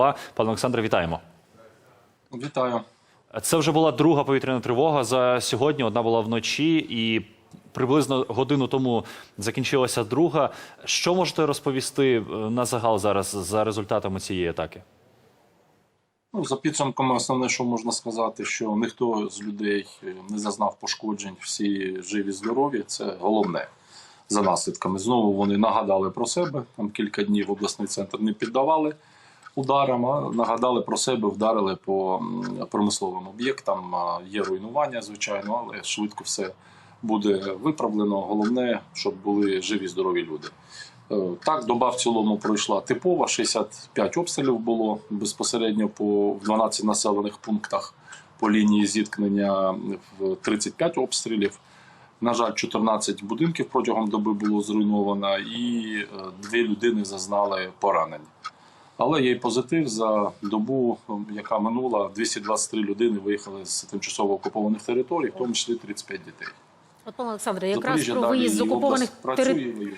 голова. Пане Олександре, вітаємо. Вітаю. Це вже була друга повітряна тривога за сьогодні. Одна була вночі, і приблизно годину тому закінчилася друга. Що можете розповісти е, на загал зараз за результатами цієї атаки? Ну, за підсумками, основне, що можна сказати, що ніхто з людей е, не зазнав пошкоджень, всі живі, здорові. Це головне за наслідками. Знову вони нагадали про себе. Там кілька днів обласний центр не піддавали ударам, а нагадали про себе, вдарили по промисловим об'єктам. Є руйнування, звичайно, але швидко все буде виправлено. Головне, щоб були живі, здорові люди. Е, Так, доба в цілому пройшла типова. 65 обстрілів було безпосередньо по в 12 населених пунктах по лінії зіткнення в 35 обстрілів. На жаль, 14 будинків протягом доби було зруйновано, і е, дві людини зазнали поранень. Але є й позитив за добу, яка минула, 223 людини виїхали з тимчасово окупованих територій, в тому числі 35 дітей. От, пане Олександре, якраз Запоріжжя про виїзд з окупованих територій.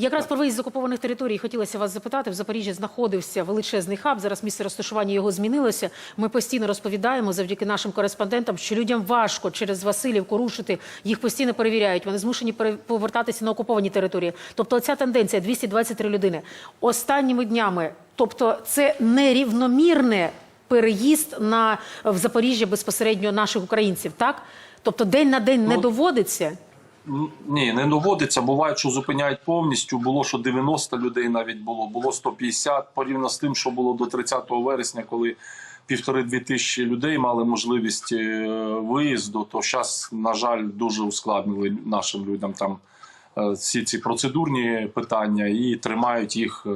Якраз про виїзд з окупованих територій хотілося вас запитати. В Запоріжжі знаходився величезний хаб. Зараз місце розташування його змінилося. Ми постійно розповідаємо завдяки нашим кореспондентам, що людям важко через Васильівку рушити. Їх постійно перевіряють. Вони змушені повертатися на окуповані території. Тобто, ця тенденція 223 людини. Останніми днями, тобто, це нерівномірне переїзд на в Запоріжжя безпосередньо наших українців. Так, тобто, день на день не Ну, доводиться. Ні, не доводиться. Буває, що зупиняють повністю. Було що 90 людей навіть було, було 150, порівняно з тим, що було до 30 вересня, коли півтори-дві тисячі людей мали можливість е, виїзду. То зараз, на жаль, дуже ускладнили нашим людям там е, всі ці процедурні питання і тримають їх.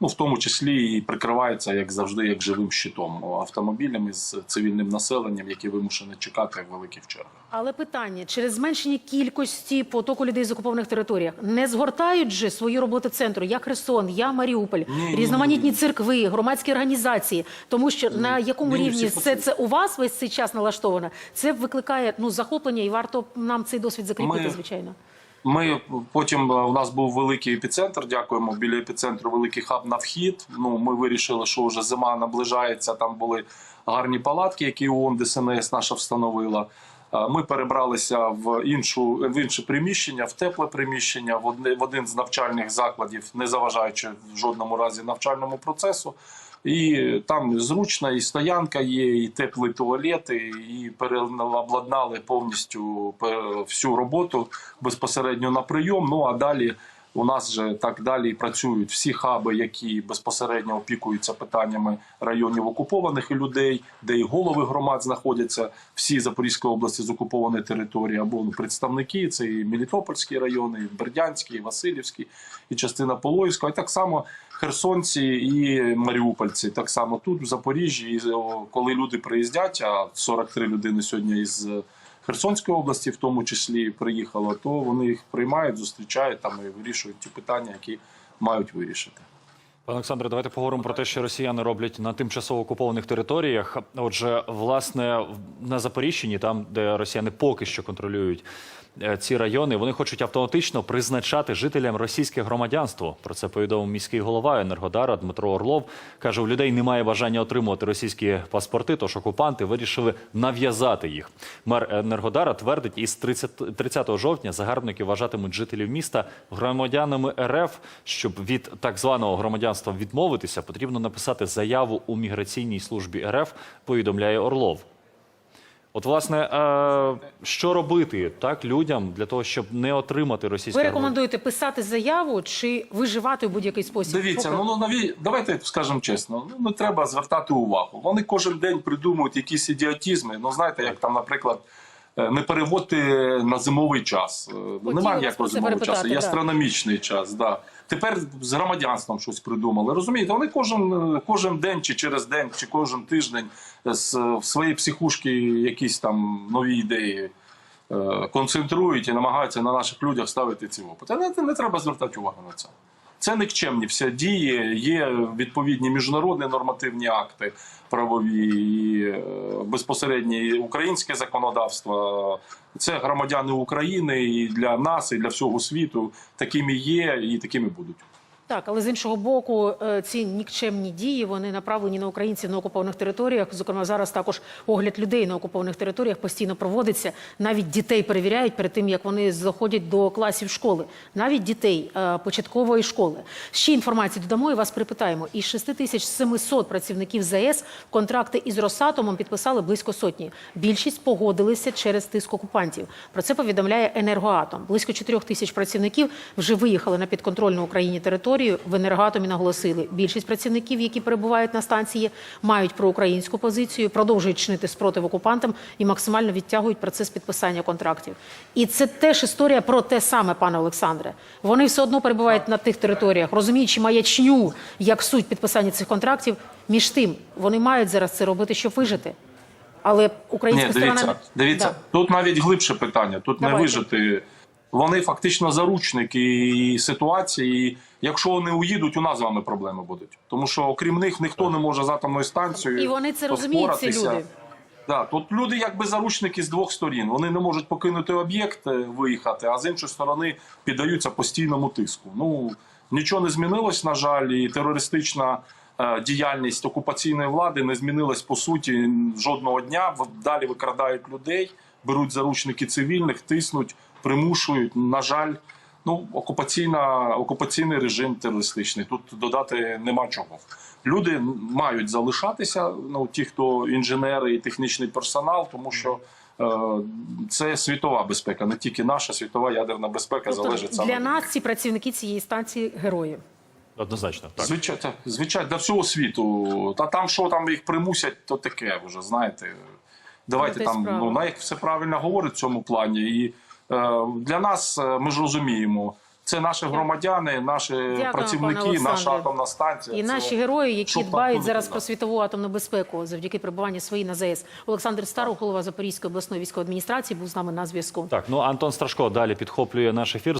Ну, в тому числі і прикриваються, як завжди, як живим щитом автомобілями з цивільним населенням, які вимушені чекати в великих чергах. Але питання через зменшення кількості потоку людей з окупованих територіях не згортають же свої роботи центру, я Херсон, я Маріуполь, ні, різноманітні церкви, громадські організації. Тому що на якому Ні, ні, рівні все це у вас весь цей час налаштовано, це викликає ну захоплення, і варто нам цей досвід закріпити, Ми- звичайно. Ми потім е, у нас був великий епіцентр. Дякуємо біля епіцентру. Великий хаб на вхід. Ну ми вирішили, що вже зима наближається. Там були гарні палатки, які ООН ДСНС наша встановила. Е, Ми перебралися в іншу в інше приміщення, в тепле приміщення, в один з навчальних закладів, не заважаючи в жодному разі навчальному процесу. І там зручна і стоянка є, і теплі туалети, і переобладнали повністю всю роботу безпосередньо на прийом. Ну а далі у нас же так далі працюють всі хаби, які безпосередньо опікуються питаннями районів окупованих і людей, де і голови громад знаходяться всі Запорізької області з окупованої території, або представники це і Мелітопольський район, і Бердянський, і Васильівський, і частина Полоївського, і так само херсонці і маріупольці. Так само тут в Запоріжжі, коли люди приїздять, а 43 людини сьогодні із Херсонської області, в тому числі приїхало, то вони їх приймають, зустрічають там і вирішують ті питання, які мають вирішити. Пане Олександре, давайте поговоримо про те, що росіяни роблять на тимчасово окупованих територіях. Отже, власне, на Запоріжчині, там, де росіяни поки що контролюють ці райони, вони хочуть автоматично призначати жителям російське громадянство. Про це повідомив міський голова Енергодара Дмитро Орлов. каже, у людей немає бажання отримувати російські паспорти, тож окупанти вирішили нав'язати їх. Мер Енергодара твердить, із 30, 30 жовтня загарбники вважатимуть жителів міста громадянами РФ. Щоб від так званого громадянства відмовитися, потрібно написати заяву у міграційній службі РФ. Повідомляє Орлов. От, власне, е, що робити так людям для того, щоб не отримати російську? Ви рекомендуєте писати заяву чи виживати в будь-який спосіб? Дивіться, ну, ну наві... давайте скажемо чесно. Ну не треба звертати увагу. Вони кожен день придумують якісь ідіотізми. Ну знаєте, як там, наприклад, не переводити на зимовий час. Е, Немає вас ніякого зимового часу, є астрономічний час. Да. Тепер з громадянством щось придумали. Розумієте, вони кожен, е, кожен день, чи через день, чи кожен тиждень з в своїй психушки якісь там нові ідеї е, концентрують і намагаються на наших людях ставити ці опити. Не, не треба звертати увагу на це. Це никчемні всі дії, є відповідні міжнародні нормативні акти правові, і е, українське законодавство. Це громадяни України і для нас, і для всього світу такими є і такими будуть. Так, але з іншого боку, е, ці нікчемні дії вони направлені на українців на окупованих територіях. Зокрема, зараз також огляд людей на окупованих територіях постійно проводиться. Навіть дітей перевіряють перед тим, як вони заходять до класів школи. Навіть дітей е, початкової школи. Ще інформації додамо і вас припитаємо. Із 6700 працівників ЗАЕС контракти із Росатомом підписали близько сотні. Більшість погодилися через тиск окупантів. Про це повідомляє Енергоатом. Близько 4 тисяч працівників вже виїхали на підконтрольну Україні територію. В енергоатомі наголосили, більшість працівників, які перебувають на станції, мають проукраїнську позицію, продовжують чинити спротив окупантам і максимально відтягують процес підписання контрактів. І це теж історія про те саме, пане Олександре. Вони все одно перебувають на тих територіях, розуміючи маячню як суть підписання цих контрактів. Між тим вони мають зараз це робити, щоб вижити. Але українська Ні, сторона дивіться, дивіться, Да. тут навіть глибше питання. Тут Давайте. не вижити. Вони фактично заручники і ситуації. І якщо вони уїдуть, у нас з вами проблеми будуть. Тому що окрім них ніхто не може з атомною станцією. І вони це розуміють, ці люди. Да, тут люди якби заручники з двох сторін. Вони не можуть покинути об'єкт, е, виїхати, а з іншої сторони піддаються постійному тиску. Ну нічого не змінилось, на жаль, і терористична е, діяльність окупаційної влади не змінилась по суті жодного дня. Далі викрадають людей, беруть заручники цивільних, тиснуть, примушують. На жаль, ну окупаційна окупаційний режим терористичний. Тут додати нема чого. Люди мають залишатися. Ну ті, хто інженери і технічний персонал, тому що. е, Це світова безпека, не тільки наша світова ядерна безпека залежить Тобто саме для нас ці працівники цієї станції герої. Однозначно, так. Звичайно, звичайно, для всього світу. Та там, що там їх примусять, то таке вже, знаєте. Давайте Ну, там, десь ну, на як все правильно говорить в цьому плані. І для нас, е, ми ж розуміємо, це наші громадяни, наші Дякую, працівники, наша атомна станція. І Це- наші герої, які дбають зараз про світову атомну безпеку завдяки перебуванню своїй на ЗС. Олександр Старов, голова Запорізької обласної військової адміністрації, був з нами на зв'язку. Так, ну Антон Страшко далі підхоплює наш ефір.